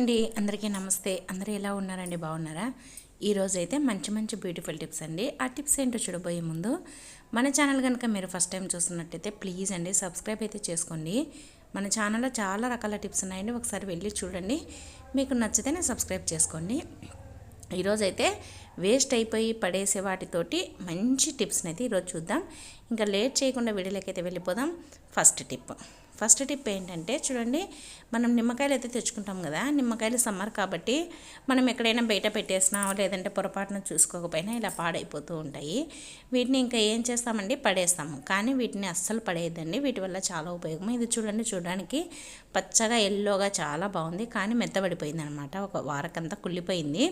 అండి అందరికీ నమస్తే. అందరూ ఎలా ఉన్నారండి? బాగున్నారా? ఈరోజు అయితే మంచి మంచి బ్యూటిఫుల్ టిప్స్ అండి. ఆ టిప్స్ ఏంటో చూడబోయే ముందు మన ఛానల్ కనుక మీరు ఫస్ట్ టైం చూస్తున్నట్టయితే ప్లీజ్ అండి సబ్స్క్రైబ్ అయితే చేసుకోండి. మన ఛానల్లో చాలా రకాల టిప్స్ ఉన్నాయండి. ఒకసారి వెళ్ళి చూడండి. మీకు నచ్చితేనే సబ్స్క్రైబ్ చేసుకోండి. ఈరోజు అయితే వేస్ట్ అయిపోయి పడేసే వాటితోటి మంచి టిప్స్ని అయితే ఈరోజు చూద్దాం. ఇంకా లేట్ చేయకుండా వీడియోలోకి అయితే వెళ్ళిపోదాం. First tip. ఫస్ట్ టిప్ ఏంటంటే చూడండి మనం నిమ్మకాయలు అయితే తెచ్చుకుంటాం కదా నిమ్మకాయలు సమ్మర్ కాబట్టి మనం ఎక్కడైనా బయట పెట్టేసినా లేదంటే పొరపాటున చూసుకోకపోయినా ఇలా పాడైపోతూ ఉంటాయి. వీటిని ఇంకా ఏం చేస్తామండి? పడేస్తాము. కానీ వీటిని అస్సలు పడేయద్దండి. వీటి వల్ల చాలా ఉపయోగం. ఇది చూడండి చూడడానికి పచ్చగా ఎల్లోగా చాలా బాగుంది. కానీ మెత్తబడిపోయింది అనమాట ఒక వారకంతా కుళ్ళిపోయింది.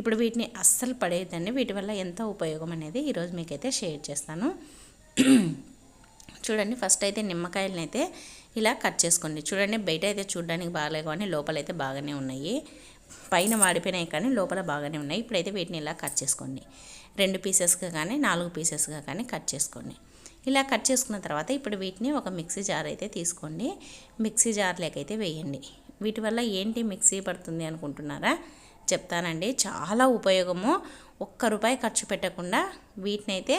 ఇప్పుడు వీటిని అస్సలు పడేయద్దండి. వీటి వల్ల ఎంత ఉపయోగం అనేది ఈరోజు మీకైతే షేర్ చేస్తాను. చూడండి ఫస్ట్ అయితే నిమ్మకాయలను అయితే ఇలా కట్ చేసుకోండి. చూడండి బయట అయితే చూడడానికి బాగాలేదు కానీ లోపల అయితే బాగానే ఉన్నాయి. పైన వాడిపోయినాయి కానీ లోపల బాగానే ఉన్నాయి. ఇప్పుడైతే వీటిని ఇలా కట్ చేసుకోండి. రెండు పీసెస్గా కానీ నాలుగు పీసెస్గా కానీ కట్ చేసుకోండి. ఇలా కట్ చేసుకున్న తర్వాత ఇప్పుడు వీటిని ఒక మిక్సీ జార్ అయితే తీసుకోండి. మిక్సీ జార్లోకైతే వేయండి. వీటి వల్ల ఏంటి మిక్సీ పడుతుంది అనుకుంటున్నారా? చెప్తానండి. చాలా ఉపయోగము. ఒక్క రూపాయి ఖర్చు పెట్టకుండా వీటిని అయితే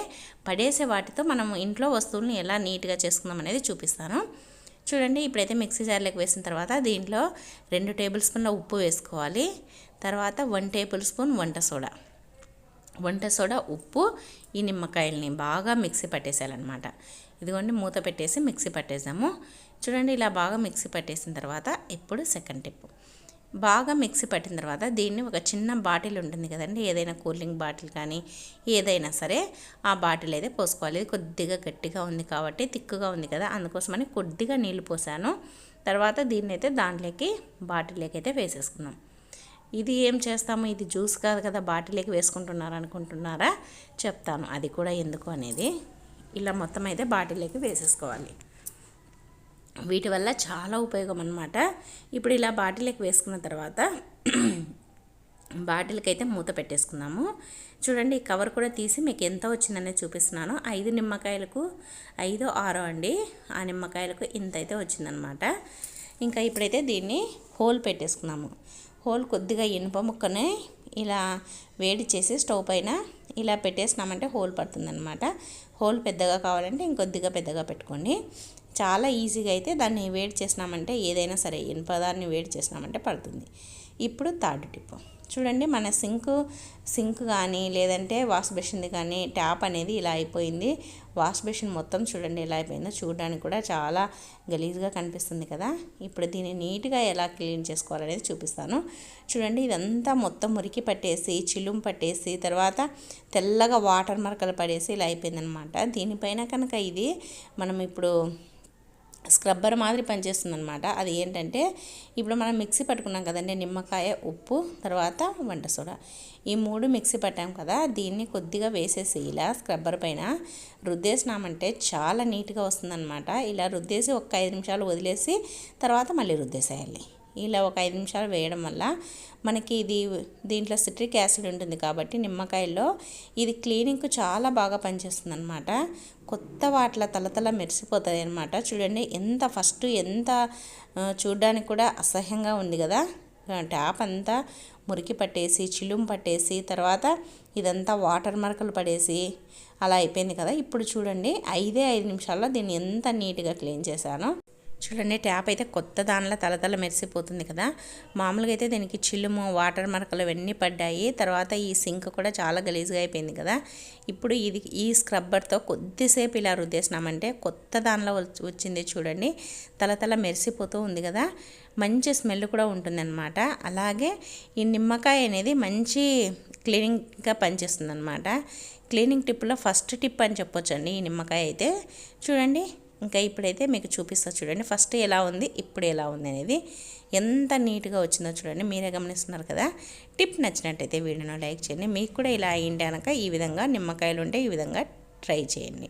పడేసే వాటితో మనం ఇంట్లో వస్తువులను ఎలా నీట్గా చేసుకుందాం అనేది చూపిస్తాను. చూడండి ఇప్పుడైతే మిక్సీ జార్లోకి వేసిన తర్వాత దీంట్లో రెండు టేబుల్ స్పూన్ల ఉప్పు వేసుకోవాలి. తర్వాత వన్ టేబుల్ స్పూన్ వంట సోడా. వంట సోడా ఉప్పు ఈ నిమ్మకాయల్ని బాగా మిక్సీ పట్టేసేయాలన్నమాట. ఇదిగోండి మూత పెట్టేసి మిక్సీ పట్టేసాము. చూడండి ఇలా బాగా మిక్సీ పట్టేసిన తర్వాత ఇప్పుడు సెకండ్ టిప్ బాగా మిక్సీ పట్టిన తర్వాత దీన్ని ఒక చిన్న బాటిల్ ఉంటుంది కదండి ఏదైనా కూలింగ్ బాటిల్ కానీ ఏదైనా సరే ఆ బాటిల్ అయితే పోసుకోవాలి. కొద్దిగా గట్టిగా ఉంది కాబట్టి తిక్కుగా ఉంది కదా అందుకోసమని కొద్దిగా నీళ్ళు పోసాను. తర్వాత దీన్ని అయితే దాంట్లోకి బాటిల్లోకి అయితే వేసేసుకున్నాం ఇది ఏం చేస్తాము? ఇది జ్యూస్ కాదు కదా బాటిల్లోకి వేసుకుంటున్నారు అనుకుంటున్నారా? చెప్తాను. అది కూడా ఎందుకు అనేది ఇలా మొత్తం అయితే బాటిల్లోకి వేసేసుకోవాలి. వీటి వల్ల చాలా ఉపయోగం అనమాట ఇప్పుడు ఇలా బాటిల్కి వేసుకున్న తర్వాత బాటిల్కి అయితే మూత పెట్టేసుకున్నాము చూడండి ఈ కవర్ కూడా తీసి మీకు ఎంత వచ్చిందనే చూపిస్తున్నాను. ఐదు నిమ్మకాయలకు ఐదో ఆరో అండి. ఆ నిమ్మకాయలకు ఇంత అయితే వచ్చిందనమాట ఇంకా ఇప్పుడైతే దీన్ని హోల్ పెట్టేసుకున్నాము హోల్ కొద్దిగా ఇనుప ముక్కనే ఇలా వేడి చేసి స్టవ్ పైన ఇలా పెట్టేసినామంటే హోల్ పడుతుందనమాట హోల్ పెద్దగా కావాలంటే ఇంకొద్దిగా పెద్దగా పెట్టుకోండి. చాలా ఈజీగా అయితే దాన్ని వేడి చేసినామంటే ఏదైనా సరే ఇనుపదాన్ని వేడి చేసినామంటే పడుతుంది. ఇప్పుడు థర్డ్ టిప్ చూడండి మన సింక్ సింక్ కానీ లేదంటే వాష్ బేసిన్ది కానీ ట్యాప్ అనేది ఇలా అయిపోయింది. వాష్ బేసిన్ మొత్తం చూడండి ఎలా అయిపోయిందో చూడడానికి కూడా చాలా గలీజ్గా కనిపిస్తుంది కదా. ఇప్పుడు దీన్ని నీట్గా ఎలా క్లీన్ చేసుకోవాలనేది చూపిస్తాను. చూడండి ఇదంతా మొత్తం మురికి పట్టేసి చిలుం పట్టేసి తర్వాత తెల్లగా వాటర్ మరకలు పడేసి ఇలా అయిపోయిందనమాట. దీనిపైన కనుక ఇది మనం ఇప్పుడు స్క్రబ్బర్ మాదిరి పనిచేస్తుంది అనమాట అది ఏంటంటే ఇప్పుడు మనం మిక్సీ పట్టుకున్నాం కదండి నిమ్మకాయ ఉప్పు తర్వాత వంట సోడా. ఈ మూడు మిక్సీ పట్టాం కదా దీన్ని కొద్దిగా వేసేసి ఇలా స్క్రబ్బర్ పైన రుద్దేసినామంటే చాలా నీట్గా వస్తుందన్నమాట. ఇలా రుద్దేసి ఒక ఐదు నిమిషాలు వదిలేసి తర్వాత మళ్ళీ రుద్దేసేయాలి. ఇలా ఒక ఐదు నిమిషాలు వేయడం వల్ల మనకి ఇది దీంట్లో సిట్రిక్ యాసిడ్ ఉంటుంది కాబట్టి నిమ్మకాయల్లో ఇది క్లీనింగ్కు చాలా బాగా పనిచేస్తుంది అనమాట కొత్త వాటిల తలతల మెరిసిపోతుంది అనమాట చూడండి ఎంత ఫస్ట్ ఎంత చూడడానికి కూడా అసహ్యంగా ఉంది కదా. ట్యాప్ అంతా మురికి పట్టేసి చిలుం పట్టేసి తర్వాత ఇదంతా వాటర్ మరకలు పడేసి అలా అయిపోయింది కదా. ఇప్పుడు చూడండి ఐదే ఐదు నిమిషాల్లో దీన్ని ఎంత నీట్గా క్లీన్ చేశాను. చూడండి ట్యాప్ అయితే కొత్త దానిలో తలతల మెరిసిపోతుంది కదా. మామూలుగా అయితే దీనికి చిల్లుము వాటర్ మరకలు ఇవన్నీ పడ్డాయి. తర్వాత ఈ సింక్ కూడా చాలా గలీజ్గా అయిపోయింది కదా. ఇప్పుడు ఇది ఈ స్క్రబ్బర్తో కొద్దిసేపు ఇలా రుద్దేసినామంటే కొత్త దానిలో వచ్చింది చూడండి. తలతల మెరిసిపోతూ ఉంది కదా. మంచి స్మెల్ కూడా ఉంటుందన్నమాట. అలాగే ఈ నిమ్మకాయ అనేది మంచి క్లీనింగ్గా పనిచేస్తుంది అనమాట క్లీనింగ్ టిప్లో ఫస్ట్ టిప్ అని చెప్పొచ్చండి ఈ నిమ్మకాయ అయితే. చూడండి ఇంకా ఇప్పుడైతే మీకు చూపిస్తా చూడండి. ఫస్ట్ ఎలా ఉంది ఇప్పుడు ఎలా ఉంది అనేది ఎంత నీట్గా వచ్చిందో చూడండి. మీరే గమనిస్తున్నారు కదా. టిప్ నచ్చినట్టయితే వీడియోను లైక్ చేయండి. మీకు కూడా ఇలా అయింది అనక ఈ విధంగా నిమ్మకాయలు ఉంటే ఈ విధంగా ట్రై చేయండి.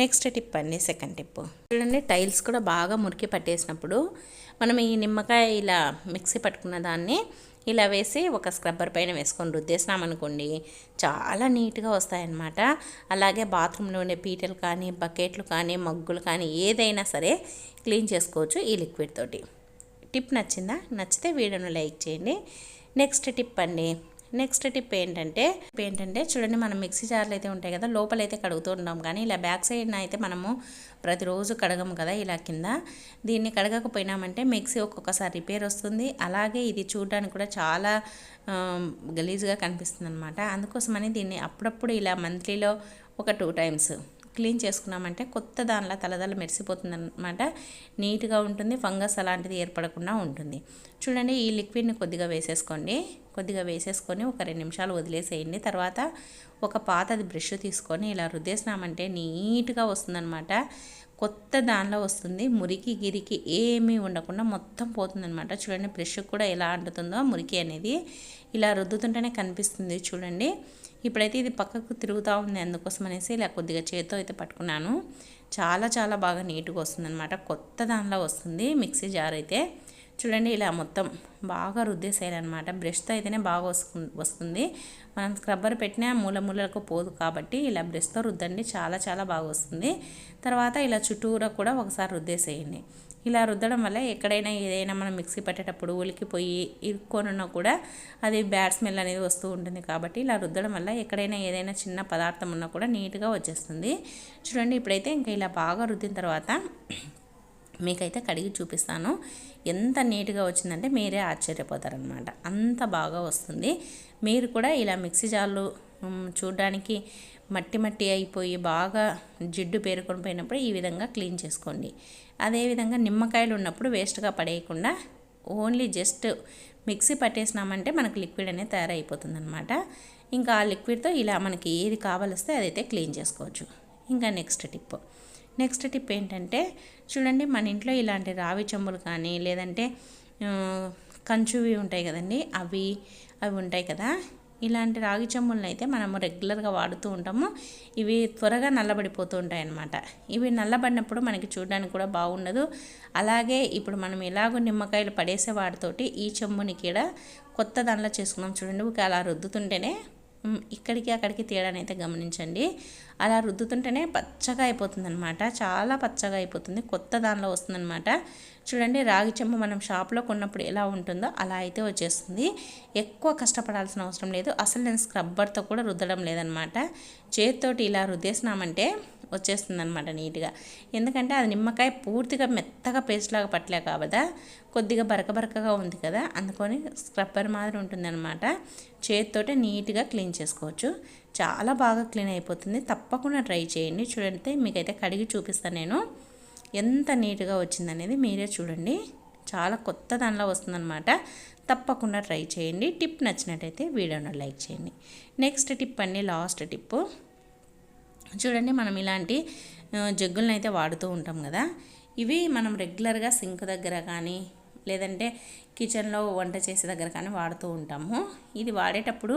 నెక్స్ట్ టిప్ అండి సెకండ్ టిప్. చూడండి టైల్స్ కూడా బాగా మురికి పట్టేసినప్పుడు మనం ఈ నిమ్మకాయ ఇలా మిక్సీ పట్టుకున్న దాన్ని ఇలా వేసి ఒక స్క్రబ్బర్ పైన వేసుకొని రుద్దేసినామనుకోండి చాలా నీట్గా వస్తాయన్నమాట. అలాగే బాత్రూంలో ఉండే పీటలు కానీ బకెట్లు కానీ మగ్గులు కానీ ఏదైనా సరే క్లీన్ చేసుకోవచ్చు ఈ లిక్విడ్ తోటి. టిప్ నచ్చిందా? నచ్చితే వీడియోను లైక్ చేయండి. నెక్స్ట్ టిప్ అండి నెక్స్ట్ టిప్ ఏంటంటే ఏంటంటే చూడండి మనం మిక్సీ జార్లు అయితే ఉంటాయి కదా లోపలైతే కడుగుతూ ఉంటాం కానీ ఇలా బ్యాక్ సైడ్ అయితే మనము ప్రతిరోజు కడగము కదా ఇలా కింద. దీన్ని కడగకపోయినామంటే మిక్సీ ఒక్కొక్కసారి రిపేర్ వస్తుంది. అలాగే ఇది చూడడానికి కూడా చాలా గలీజ్గా కనిపిస్తుంది అనమాట అందుకోసమని దీన్ని అప్పుడప్పుడు ఇలా మంత్లీలో ఒక టూ టైమ్స్ క్లీన్ చేసుకున్నామంటే కొత్త దానిలో తలదల మెరిసిపోతుంది అనమాట నీట్గా ఉంటుంది ఫంగస్ అలాంటిది ఏర్పడకుండా ఉంటుంది. చూడండి ఈ లిక్విడ్ని కొద్దిగా వేసేసుకోండి. కొద్దిగా వేసేసుకొని ఒక రెండు నిమిషాలు వదిలేసేయండి. తర్వాత ఒక పాతది బ్రష్ తీసుకొని ఇలా రుద్దేసినామంటే నీట్గా వస్తుందన్నమాట. కొత్త దానిలో వస్తుంది. మురికి గిరికి ఏమీ ఉండకుండా మొత్తం పోతుందనమాట చూడండి బ్రష్ కూడా ఎలా అంటుతుందో మురికి అనేది ఇలా రుద్దుతుంటేనే కనిపిస్తుంది చూడండి. ఇప్పుడైతే ఇది పక్కకు తిరుగుతూ ఉంది అందుకోసం అనేసి ఇలా కొద్దిగా చేతితో అయితే పట్టుకున్నాను. చాలా చాలా బాగా నీట్గా వస్తుందన్నమాట. కొత్త దానిలో వస్తుంది మిక్సీ జార్ అయితే. చూడండి ఇలా మొత్తం బాగా రుద్దేసేయాలన్నమాట బ్రష్తో అయితేనే బాగా వస్తుంది. మనం స్క్రబ్బర్ పెట్టినా మూల మూలకు పోదు కాబట్టి ఇలా బ్రష్తో రుద్దండి. చాలా చాలా బాగా వస్తుంది. తర్వాత ఇలా చుట్టూరా కూడా ఒకసారి రుద్దేసేయండి. ఇలా రుద్దడం వల్ల ఎక్కడైనా ఏదైనా మనం మిక్సీ పట్టేటప్పుడు ఉలికిపోయి ఇరుక్కొనున్నా కూడా అది బ్యాడ్ స్మెల్ అనేది వస్తూ ఉంటుంది కాబట్టి ఇలా రుద్దడం వల్ల ఎక్కడైనా ఏదైనా చిన్న పదార్థం ఉన్నా కూడా నీట్గా వచ్చేస్తుంది. చూడండి ఇప్పుడైతే ఇంకా ఇలా బాగా రుద్దిన తర్వాత మీకైతే కడిగి చూపిస్తాను. ఎంత నీట్గా వచ్చిందంటే మీరే ఆశ్చర్యపోతారనమాట. అంత బాగా వస్తుంది. మీరు కూడా ఇలా మిక్సీ జార్లు చూడడానికి మట్టి మట్టి అయిపోయి బాగా జిడ్డు పేరుకొని పోయినప్పుడు ఈ విధంగా క్లీన్ చేసుకోండి. అదేవిధంగా నిమ్మకాయలు ఉన్నప్పుడు వేస్ట్గా పడేయకుండా ఓన్లీ జస్ట్ మిక్సీ పట్టేసినామంటే మనకు లిక్విడ్ అనేది తయారైపోతుంది అనమాట ఇంకా ఆ లిక్విడ్తో ఇలా మనకి ఏది కావాలిస్తే అదైతే క్లీన్ చేసుకోవచ్చు. ఇంకా నెక్స్ట్ టిప్. నెక్స్ట్ టిప్ ఏంటంటే చూడండి మన ఇంట్లో ఇలాంటి రావి చెంబులు కానీ లేదంటే కంచువి ఉంటాయి కదండి అవి అవి ఉంటాయి కదా. ఇలాంటి రాగి చెంబులను అయితే మనము రెగ్యులర్గా వాడుతూ ఉంటాము. ఇవి త్వరగా నల్లబడిపోతూ ఉంటాయి అన్నమాట ఇవి నల్లబడినప్పుడు మనకి చూడడానికి కూడా బాగుండదు. అలాగే ఇప్పుడు మనం ఎలాగో నిమ్మకాయలు పడేసే వాటితోటి ఈ చెంబుని కూడా కొత్త దానిలో చేసుకున్నాం చూడండి ఒక అలా రుద్దుతుంటేనే ఇక్కడికి అక్కడికి తేడాని అయితే గమనించండి. అలా రుద్దుతుంటేనే పచ్చగా అయిపోతుందన్నమాట. చాలా పచ్చగా అయిపోతుంది. కొత్త దానిలో వస్తుందన్నమాట. చూడండి రాగి చెంబు మనం షాప్లో కొన్నప్పుడు ఎలా ఉంటుందో అలా అయితే వచ్చేస్తుంది. ఎక్కువ కష్టపడాల్సిన అవసరం లేదు. అసలు నేను స్క్రబ్బర్తో కూడా రుద్దడం లేదనమాట చేతితోటి ఇలా రుద్దేసినామంటే వచ్చేస్తుంది అనమాట నీట్గా. ఎందుకంటే అది నిమ్మకాయ పూర్తిగా మెత్తగా పేస్ట్ లాగా పట్టలే కాబదా కొద్దిగా బరక బరకగా ఉంది కదా అందుకొని స్క్రబ్బర్ మాదిరి ఉంటుందన్నమాట. చేతితోటే నీట్గా క్లీన్ చేసుకోవచ్చు. చాలా బాగా క్లీన్ అయిపోతుంది. తప్పకుండా ట్రై చేయండి. చూడండి మీకైతే కడిగి చూపిస్తాను నేను. ఎంత నీట్గా వచ్చిందనేది మీరే చూడండి. చాలా కొత్త దానిలో వస్తుందన్నమాట. తప్పకుండా ట్రై చేయండి. టిప్ నచ్చినట్టయితే వీడియోను లైక్ చేయండి. నెక్స్ట్ టిప్ అండి లాస్ట్ టిప్పు. చూడండి మనం ఇలాంటి జగ్గులను అయితే వాడుతూ ఉంటాం కదా. ఇవి మనం రెగ్యులర్గా సింక్ దగ్గర కానీ లేదంటే కిచెన్లో వంట చేసే దగ్గర కానీ వాడుతూ ఉంటాము. ఇది వాడేటప్పుడు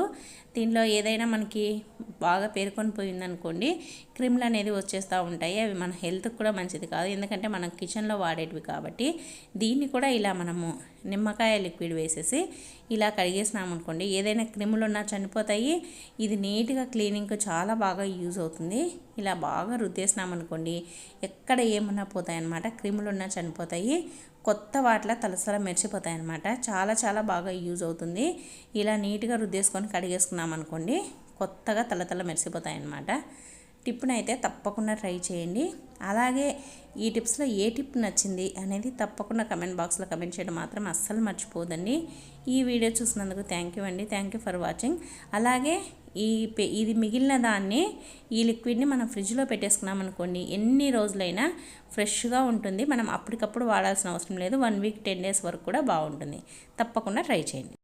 దీనిలో ఏదైనా మనకి బాగా పేర్కొని పోయిందనుకోండి క్రిములు అనేది వచ్చేస్తూ ఉంటాయి. అవి మన హెల్త్కి కూడా మంచిది కాదు. ఎందుకంటే మనం కిచెన్లో వాడేటివి కాబట్టి దీన్ని కూడా ఇలా మనము నిమ్మకాయ లిక్విడ్ వేసేసి ఇలా కడిగేసినామనుకోండి ఏదైనా క్రిములు ఉన్నా చనిపోతాయి. ఇది నీట్గా క్లీనింగ్కి చాలా బాగా యూజ్ అవుతుంది. ఇలా బాగా రుద్దేసినామనుకోండి ఎక్కడ ఏమన్నా పోతాయన్నమాట. క్రిములు ఉన్నా చనిపోతాయి. కొత్త వాటిలో తలసల మెరిచిపోతాయి అనమాట చాలా చాలా బాగా యూజ్ అవుతుంది. ఇలా నీట్గా రుద్దేసుకొని కడిగేసుకున్నాం అనుకోండి కొత్తగా తలతల మెరిసిపోతాయి అన్నమాట టిప్నైతే తప్పకుండా ట్రై చేయండి. అలాగే ఈ టిప్స్లో ఏ టిప్ నచ్చింది అనేది తప్పకుండా కమెంట్ బాక్స్లో కమెంట్ చేయడం మాత్రం అస్సలు మర్చిపోదండి. ఈ వీడియో చూసినందుకు థ్యాంక్ యూ అండి. Thank you for watching. అలాగే ఈ ఇది మిగిలిన దాన్ని ఈ లిక్విడ్ని మనం ఫ్రిడ్జ్లో పెట్టేసుకున్నామనుకోండి ఎన్ని రోజులైనా ఫ్రెష్గా ఉంటుంది. మనం అప్పటికప్పుడు వాడాల్సిన అవసరం లేదు. వన్ వీక్ టెన్ డేస్ వరకు కూడా బాగుంటుంది. తప్పకుండా ట్రై చేయండి.